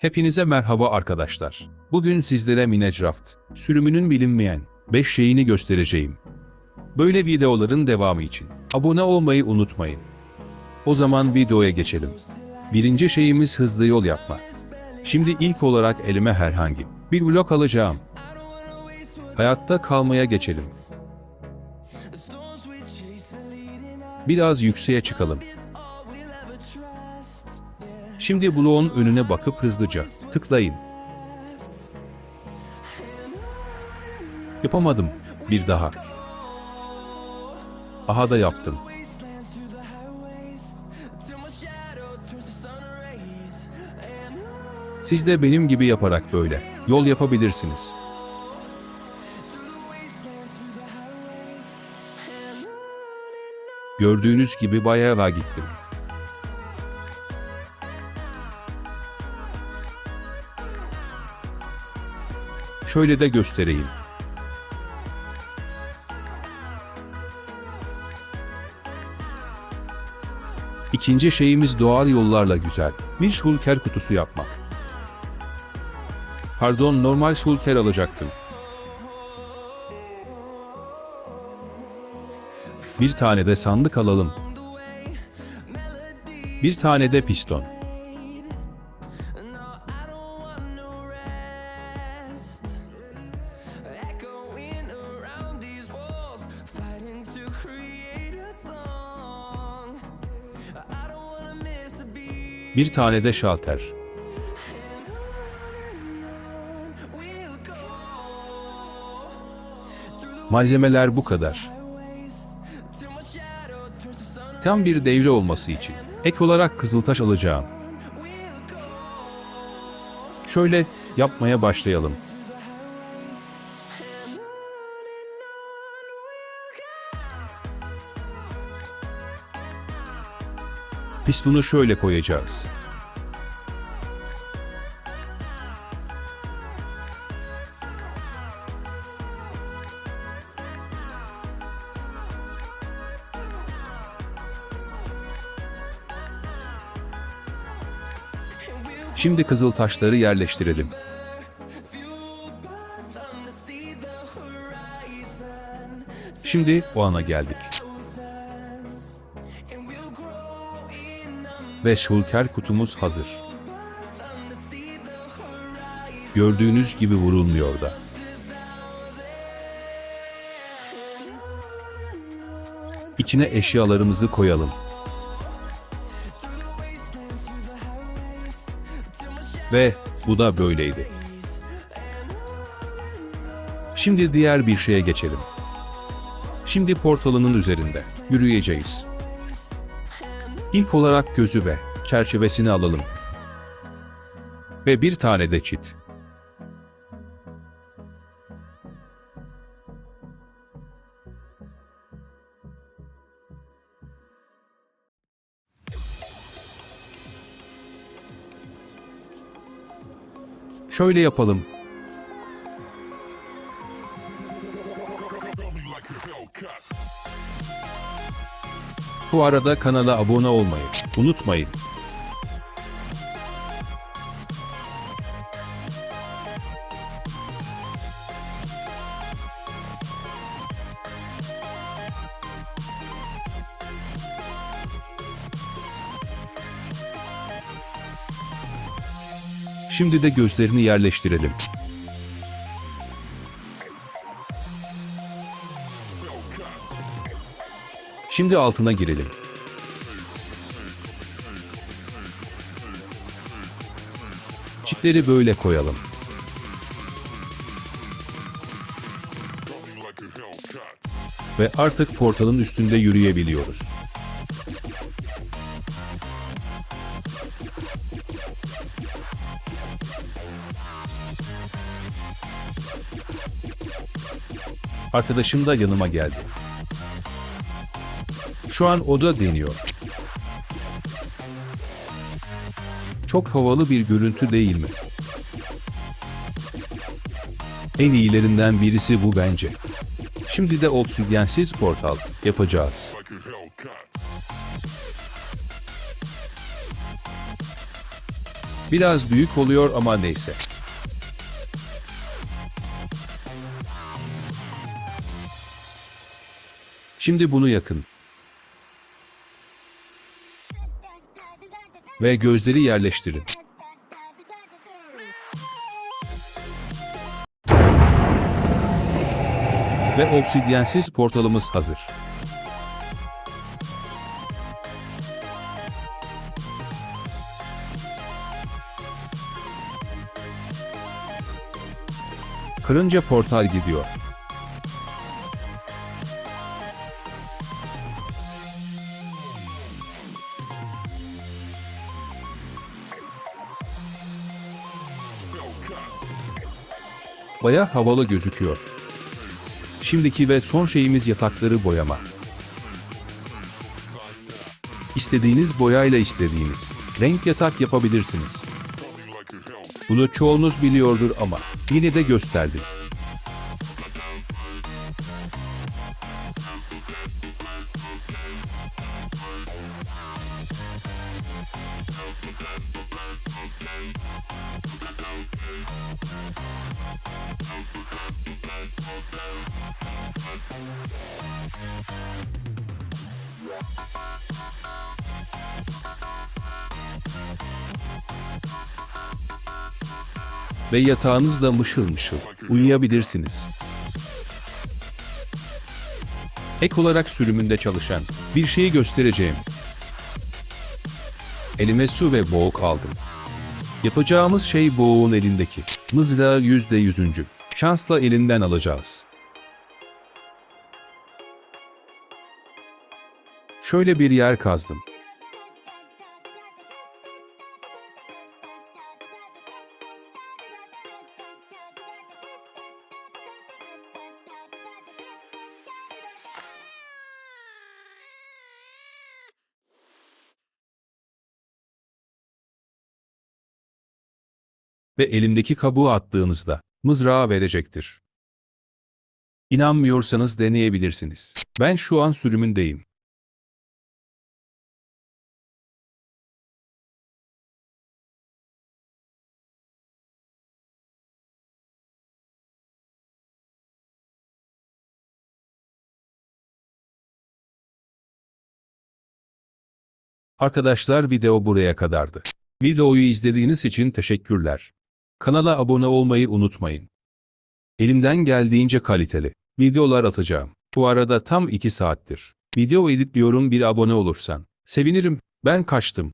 Hepinize merhaba arkadaşlar. Bugün sizlere Minecraft sürümünün bilinmeyen 5 şeyini göstereceğim. Böyle videoların devamı için abone olmayı unutmayın. O zaman videoya geçelim. Birinci şeyimiz hızlı yol yapma. Şimdi ilk olarak elime herhangi bir blok alacağım. Hayatta kalmaya geçelim. Biraz yükseğe çıkalım. Şimdi bloğun önüne bakıp hızlıca tıklayın. Yapamadım. Bir daha. Aha da yaptım. Siz de benim gibi yaparak böyle yol yapabilirsiniz. Gördüğünüz gibi bayağı gittim. Şöyle de göstereyim. İkinci şeyimiz doğal yollarla güzel bir şulker kutusu yapmak. Pardon normal şulker alacaktım. Bir tane de sandık alalım. Bir tane de piston. Bir tane de şalter. Malzemeler bu kadar. Tam bir devre olması için ek olarak kızıltaş alacağım. Şöyle yapmaya başlayalım. Pistonu şöyle koyacağız. Şimdi kızıl taşları yerleştirelim. Şimdi o ana geldik. Ve şulker kutumuz hazır. Gördüğünüz gibi vurulmuyor da. İçine eşyalarımızı koyalım. Ve bu da böyleydi. Şimdi diğer bir şeye geçelim. Şimdi portalının üzerinde yürüyeceğiz. İlk olarak gözü ve çerçevesini alalım. Ve bir tane de çit. Şöyle yapalım. Bu arada kanala abone olmayı unutmayın. Şimdi de gözlerini yerleştirelim. Şimdi altına girelim. Çitleri böyle koyalım. Ve artık portalın üstünde yürüyebiliyoruz. Arkadaşım da yanıma geldi. Şu an o da deniyor. Çok havalı bir görüntü değil mi? En iyilerinden birisi bu bence. Şimdi de obsidyensiz portal yapacağız. Biraz büyük oluyor ama neyse. Şimdi bunu yakın. Ve gözleri yerleştirin. Ve obsidyensiz portalımız hazır. Kırınca portal gidiyor. Baya havalı gözüküyor. Şimdiki ve son şeyimiz yatakları boyama. İstediğiniz boyayla istediğiniz renk yatak yapabilirsiniz. Bunu çoğunuz biliyordur ama yine de gösterdim. Ve yatağınızda mışıl mışıl uyuyabilirsiniz. Ek olarak sürümünde çalışan bir şeyi göstereceğim. Elime su ve boğuk aldım. Yapacağımız şey boğuğun elindeki mızrağı yüzde yüzüncü. Şansla elinden alacağız. Şöyle bir yer kazdım. Ve elimdeki kabuğu attığınızda mızrağı verecektir. İnanmıyorsanız deneyebilirsiniz. Ben şu an sürümündeyim. Arkadaşlar video buraya kadardı. Videoyu izlediğiniz için teşekkürler. Kanala abone olmayı unutmayın. Elimden geldiğince kaliteli videolar atacağım. Bu arada tam 2 saattir. Video editliyorum bir abone olursan. Sevinirim. Ben kaçtım.